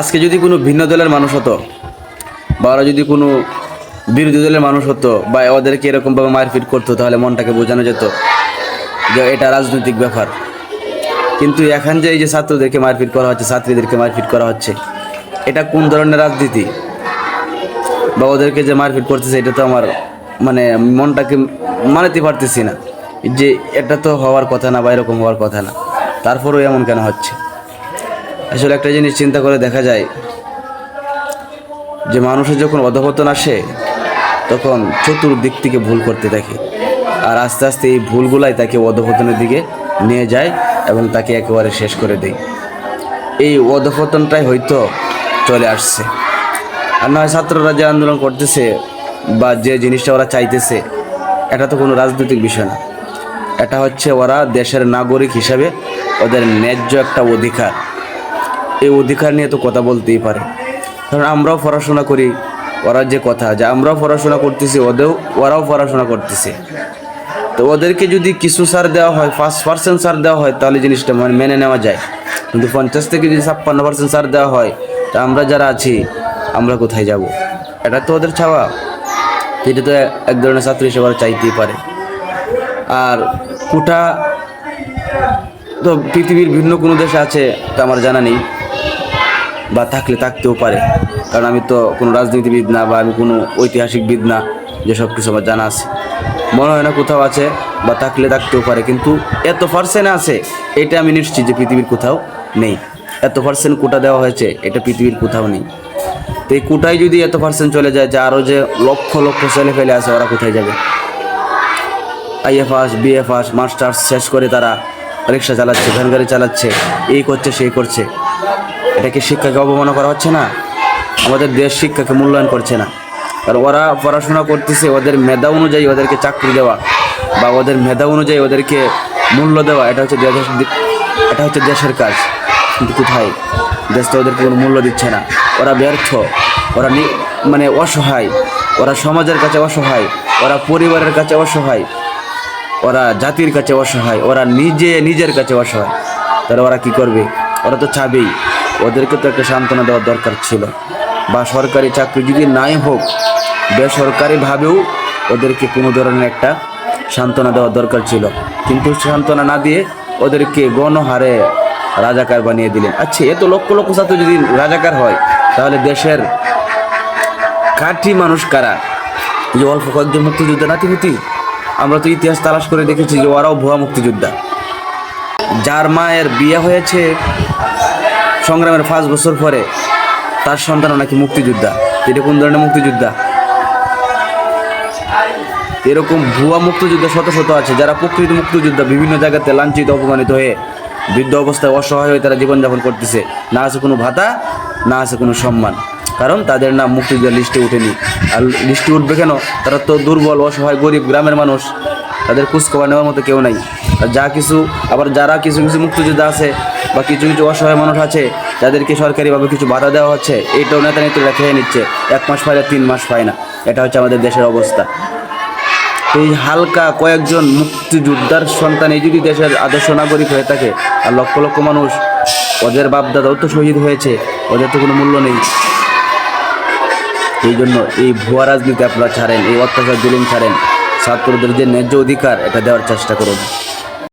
আজকে যদি কোনো ভিন্ন দলের মানুষ হতো, বা ওরা যদি কোনো বিরোধী দলের মানুষ হতো, বা ওদেরকে এরকমভাবে মারপিট করতো, তাহলে মনটাকে বোঝানো যেত যে এটা রাজনৈতিক ব্যাপার। কিন্তু এখন যে এই যে ছাত্রদেরকে মারপিট করা হচ্ছে, ছাত্রীদেরকে মারপিট করা হচ্ছে, এটা কোন ধরনের রাজনীতি? বা ওদেরকে যে মারপিট করতেছে, এটা তো আমার মানে মনটাকে মানাতে পারতেছি না যে এটা তো হওয়ার কথা না, বা এরকম হওয়ার কথা না। তারপরেও এমন কেন হচ্ছে? আসলে একটা জিনিস চিন্তা করে দেখা যায় যে মানুষের যখন অধপতন আসে, তখন চতুর্দিক থেকে ভুল করতে থাকে। আর আস্তে আস্তে এই ভুলগুলাই তাকে অধপতনের দিকে নিয়ে যায় এবং তাকে একেবারে শেষ করে দেয়। এই অধপতনটাই হয়তো চলে আসছে। আর নয়, ছাত্ররা যে আন্দোলন করতেছে বা যে জিনিসটা ওরা চাইতেছে, এটা তো কোনো রাজনৈতিক বিষয় না। এটা হচ্ছে ওরা দেশের নাগরিক হিসাবে ওদের ন্যায্য একটা অধিকার। এই অধিকার নিয়ে তো কথা বলতেই পারে। কারণ আমরাও পড়াশোনা করি, ওরা যে কথা, যে আমরাও পড়াশোনা করতেছি ওদেরও ওরাও পড়াশোনা করতেছে। তো ওদেরকে যদি কিছু সার দেওয়া হয়, পাঁচ পার্সেন্ট সার দেওয়া হয়, তাহলে জিনিসটা মানে মেনে নেওয়া যায়। কিন্তু পঞ্চাশ থেকে যদি ছাপ্পান্ন পার্সেন্ট সার দেওয়া হয়, তা আমরা যারা আছি, আমরা কোথায় যাব? এটা তো ওদের চাওয়া এটা তো এক ধরনের ছাত্র হিসেবে চাইতেই পারে। আর কোটা তো পৃথিবীর ভিন্ন কোনো দেশে আছে, তা আমার জানা নেই। বা থাকলে থাকতেও পারে। কারণ আমি তো কোনো রাজনীতিবিদ না বা আমি কোনো ঐতিহাসিকবিদ না, যে সব কিছু আমার জানা আছে। মনে হয় না কোথাও আছে বা থাকলে থাকতেও পারে, কিন্তু এত পার্সেন্ট আছে, এটা আমি নিশ্চিত যে পৃথিবীর কোথাও নেই। এত পার্সেন্ট কোটা দেওয়া হয়েছে, এটা পৃথিবীর কোথাও নেই। তো এই কোটায় যদি এত পার্সেন্ট চলে যায়, যে আরও যে লক্ষ লক্ষ ছেলে ফেলে আছে, ওরা কোথায় যাবে? আইএফআস বিএফআস মাস্টার্স শেষ করে তারা রিক্সা চালাচ্ছে, ভ্যান গাড়ি চালাচ্ছে, এই করছে, সেই করছে। এটা কি শিক্ষাকে অবমাননা করা হচ্ছে না। আমাদের দেশ শিক্ষাকে মূল্যায়ন করছে না। কারণ ওরা পড়াশোনা করতেছে, ওদের মেধা অনুযায়ী ওদেরকে চাকরি দেওয়া বা ওদের মেধা অনুযায়ী ওদেরকে মূল্য দেওয়া, এটা হচ্ছে এটা হচ্ছে দেশের কাজ। কিন্তু কোথায়? দেশ তো ওদেরকে কোনো মূল্য দিচ্ছে না। ওরা ব্যর্থ। ওরা মানে অসহায়। ওরা সমাজের কাছে অসহায়। ওরা পরিবারের কাছে অসহায়। ওরা জাতির কাছে অসহায়। ওরা নিজে নিজের কাছে অসহায়। তাহলে ওরা কি করবে? ওরা তো চাবেই। ওদেরকে তো একটা সান্ত্বনা দেওয়ার দরকার ছিল। বা সরকারি চাকরি যদি নাই হোক, বেসরকারিভাবেও ওদেরকে কোনো ধরনের একটা সান্ত্বনা দেওয়ার দরকার ছিল। কিন্তু সান্ত্বনা না দিয়ে ওদেরকে গণহারে রাজাকার বানিয়ে দিলেন। আচ্ছা এত লক্ষ লক্ষ ছাত্র যদি রাজাকার হয়, তাহলে দেশের কাঠি মানুষ কারা? যে অল্প কয়েকজন মুক্তিযোদ্ধা নাতিপুতি আমরা তো ইতিহাস তালাশ করে দেখেছি যে ওরাও ভুয়া মুক্তিযোদ্ধা। যার মায়ের বিয়ে হয়েছে সংগ্রামের পাঁচ বছর পরে তার সন্তানও নাকি মুক্তিযোদ্ধা। এটা কোন ধরনের মুক্তিযোদ্ধা? এরকম ভুয়া মুক্তিযোদ্ধা শত শত আছে, যারা প্রকৃত মুক্তিযোদ্ধা, বিভিন্ন জায়গাতে লাঞ্ছিত, অপমানিত হয়ে বৃদ্ধ অবস্থায় অসহায় হয়ে তারা জীবনযাপন করতেছে। না আছে কোনো ভাতা, না আছে কোনো সম্মান। কারণ তাদের নাম মুক্তিযোদ্ধার লিস্টে উঠেনি। আর লিস্টে উঠবে কেন? তারা তো দুর্বল, অসহায়, গরিব গ্রামের মানুষ। তাদের খোঁজখবর নেওয়ার মতো কেউ নাই। আর যা কিছু, আবার যারা কিছু কিছু মুক্তিযোদ্ধা আছে বা কিছু কিছু অসহায় মানুষ আছে, যাদেরকে সরকারিভাবে কিছু বাধা দেওয়া হচ্ছে, এইটাও নেতা নেত্রীরা খেয়ে নিচ্ছে। এক মাস পায় না, তিন মাস পায় না। এটা হচ্ছে আমাদের দেশের অবস্থা। এই হালকা কয়েকজন মুক্তিযোদ্ধার সন্তান এই যদি দেশের আদর্শ নাগরিক হয়ে থাকে, আর লক্ষ লক্ষ মানুষ ওদের বাপদাদাও তো শহীদ হয়েছে, ওদের তো কোনো মূল্য নেই। এই জন্য এই ভুয়া রাজনীতি আপনারা ছাড়েন, এই অত্যাচার জুলুম ছাড়েন। ছাত্রদের যে ন্যায্য অধিকার, এটা দেওয়ার চেষ্টা করুন।